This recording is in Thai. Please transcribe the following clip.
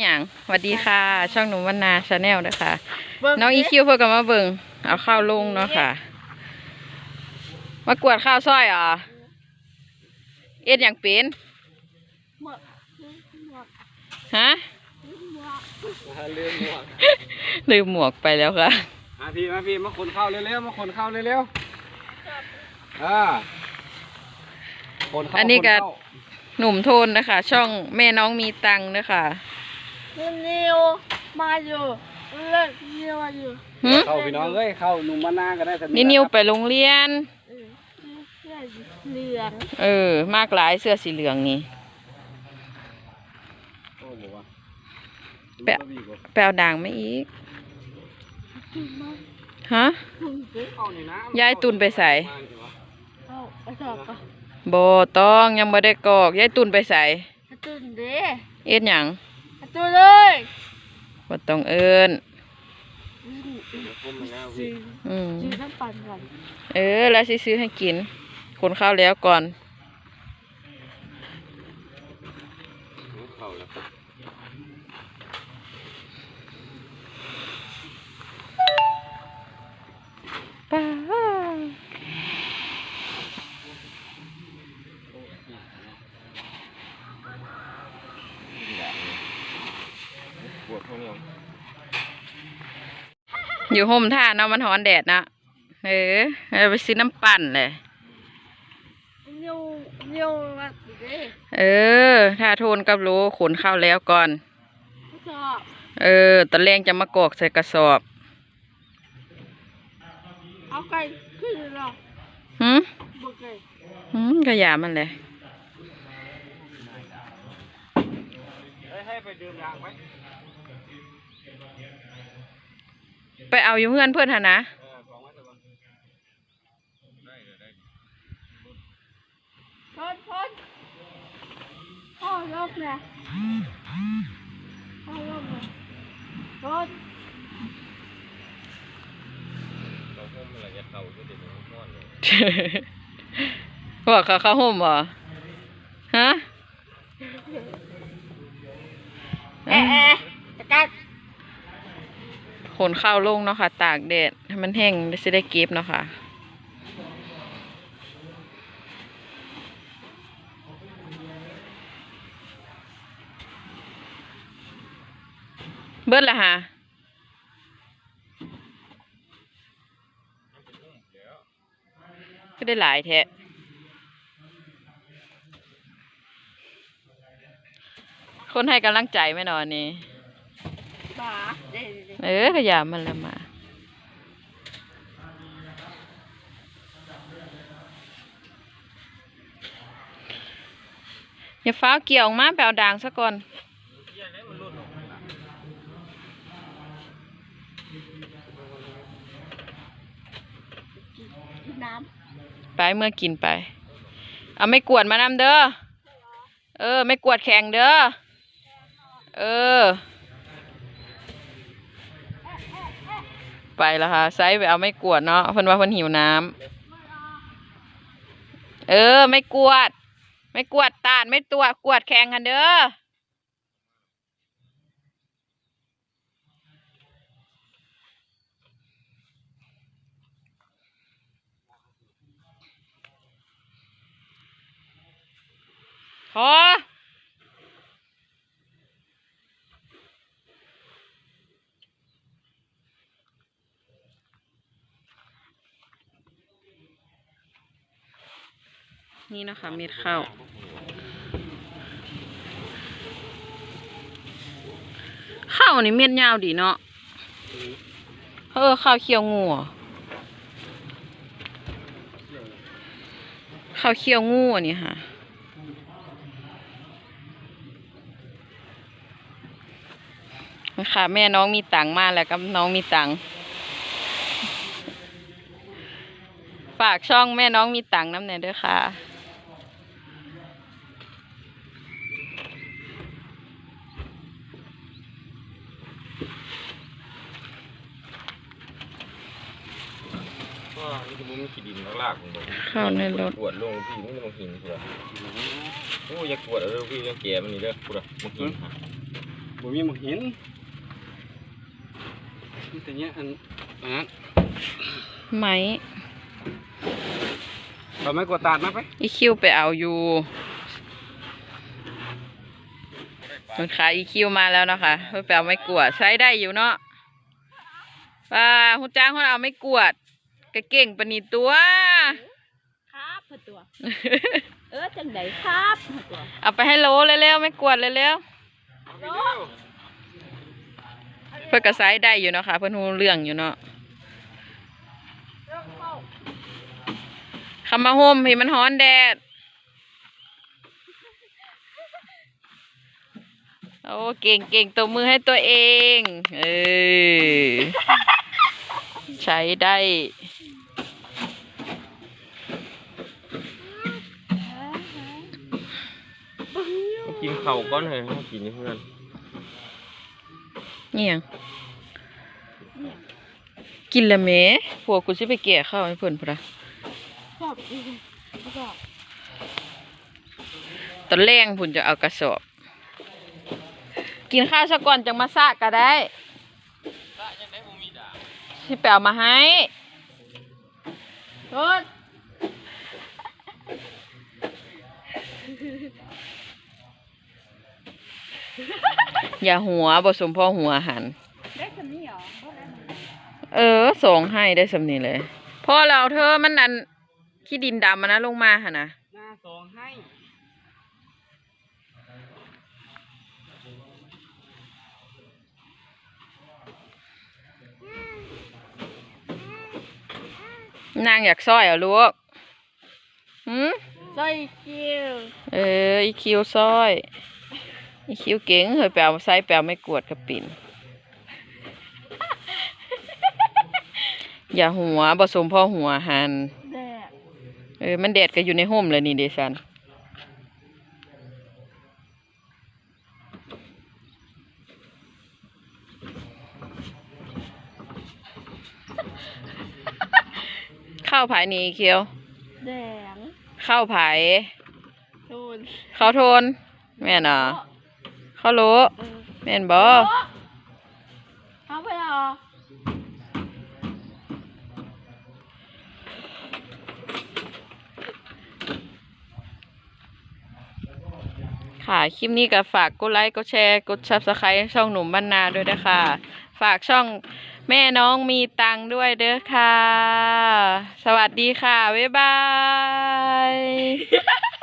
อย่างสวัสดีค่ะ ช่องหนุ่มวันนาชาแนลนะคะเบิ่งน้องอีคิวเพื่อกันมาเบิ่งเอาข้าวลงเนาะค่ะ มากวดข้าวซอยเหรอเอ็ดอย่างเป็นหมดหมดฮะหมดลืมหมวกลืมหมวกไปแล้วค่ะมาพี่มาพี่มาขนเข้าเร็วๆมาขนเข้าเร็วๆอ่าขนเข้าอันนี้ก็ขเข้าหนุ่มโทนนะคะ ช่องแม่น้องมีตังค์นะคะคุณ นิวมาอยู่เลิกนิวมาอยู่หึเข้าพี่น้องเอ้ยเข้าหนุ่มมานาก็ได้สันี่นิวไปโรงเรียน เออเสื้อเหลืองเออ มากหลายเสื้อสีเหลืองนี่ โอ้โหว่ะแปะแปลด่างไม่อีกฮะ คุณซื้อเข้านี่นะย้ายตุนไปใส่ เอาไปสอบก่อนบต้องยังไม่ได้กรอกย้ายตุนไปใส่กระตุ้นเด้เอ็ดหยังกระ ตุ้นเลยบ่ต้องเอิ้นซื้ออืมซื้อน้ำปั่นก่อนเออ แล้วสิซื้อให้กิน คนข้าวแล้วก่อน วดท้องเนี่ยอยู่ห่มท่าเนาะมันร้อนแดดนะเออเอาไปซื้อน้ำปั่นเลยนิวนิวมาสิเด้เออ ถ้าโทนกับโลขนข้าวแล้วก่อน ทดสอบเออตะแรงจะมากรอกใส่กระสอบเอาไก่ขึ้นหรอหืมบอกไก่หืมก็อยามันเลยเฮ้ยให้ไปดื่มยางไหม ไปเอาอยู่เพื่อนเพื่อนหนนะเออของไว้ตะก่อนได้เดี๋ยวได้พนพนพ่อลบเลยพ่อลบเลยพนเราเพิ่มอะไรจะเข้าก็เดี๋ยวมันนอนเลยบอกเขาเข้าห่มเหรอฮะ นข้าวลงเนาะค่ะ ตากแดดให้มันแห้งได้สิได้เก็บเนาะค่ะเบิดละฮะก็ได้หลายแท้คนให้กำลังใจไหมนอนนี่ เด้เด้เออขยามมันละมาอย่าฟ้าวเกี่ยวออกมาแปลวด่างซะก่อนกินน้ไปเมื่อกินไป เอาไม่กวดมานำเด้อ เออ ไม่กวดแข็งเด้อ เออ ไปแล้วค่ะไซส์ไปเอาไม่กวดเนาะเพิ่นว่าเพิ่นหิวน้ำเออ ไม่กวด ไม่กวดตาดไม่ตัวกวดแข็งกันเด้อพอ นี่นะคะเม็ดข้าวข้าวนี่เม็ดยาวดีเนาะเออข้าวเคี่ยวงูอะข้าวเคี่ยวงูอันนี้ค่ะค่ะแม่น้องมีตังค์มากแล้วก็น้องมีตังค์ฝากช่องแม่น้องมีตังค์น้ำเนยด้วยค่ะ ก็นี่คือมันขี้ดินลากๆของผมเข้าในรถปวดลงพี่นี่มันหินเพื่อโอ้ยอย่ากปวดเออพี่ยังแก่มันนี่เด้อพูดอะมันหินฮะบ่มีหมกหินมีแต่เนี้ยอันอันนั้นไหมเราไม่กดตาดมาไปอีคิวไปเอาอยู่คนขายอีคิวมาแล้วนะคะเพื่อไปเอาไม่กวาดใช้ได้อยู่เนาะว่าหุจ้างคนเอาไม่กวาด ก็เก่งปานนีตัว ครับเพื่อตัว เออจังไดครับเพื่อตัวเอาไปให้โลเร็วๆไม่กวาดเร็วๆเพื่อก็ใช้ได้อยู่เนาะค่ะ เพื่อนรู้เรื่องอยู่เนาะคำมาโฮมพี่มันฮ้อนแดด โอ้เก่งเก่งตัวมือให้ตัวเอง เออใช้ได้ กินเข่าก้อนเลยให้กินนี่เพื่อนนี่ยังกินละเมพวกูสิไปแก่ข้าวให้เพิ่นพุ่นนะชอบกินชอบตอนแรงพุ่นจะเอากระสอบ กินข้าวซะก่อนจังมาซะก็ได้สิไปเอามาให้รถ อย่าหัวบ่สมพ่อหัวหัน ได้คำนี้เหรอบ่ได้มันเออส่งให้ได้สำนี้เลยพ่อเราเธอมันอันขี้ดินดำมันนะลงมาหะนะหน้าสองให้นางอยากซ้อยเหรอลูกหืมใส่คิว เอออีคิวซ้อย อีคิวเก่งเคยแปลไซส์แปลไม่กวดกระปิ่นอย่าหัวผสมพ่อหัวหันแดดเออมันแดดก็อยู่ในห่มเลยนี่เดซันข้าวผายนี่เคียว แดงข้าวผายโทนข้าวโทนแม่นอ่ะข้าวโลเออแม่นบ่เอาไปเหรอค่ะ คลิปนี้ก็ฝากกดไลค์ กดแชร์ กด subscribe ช่องหนุ่มบ้านนาด้วยนะคะ ฝากช่องแม่น้องมีตังค์ด้วยเด้อค่ะ สวัสดีค่ะ บ๊ายบาย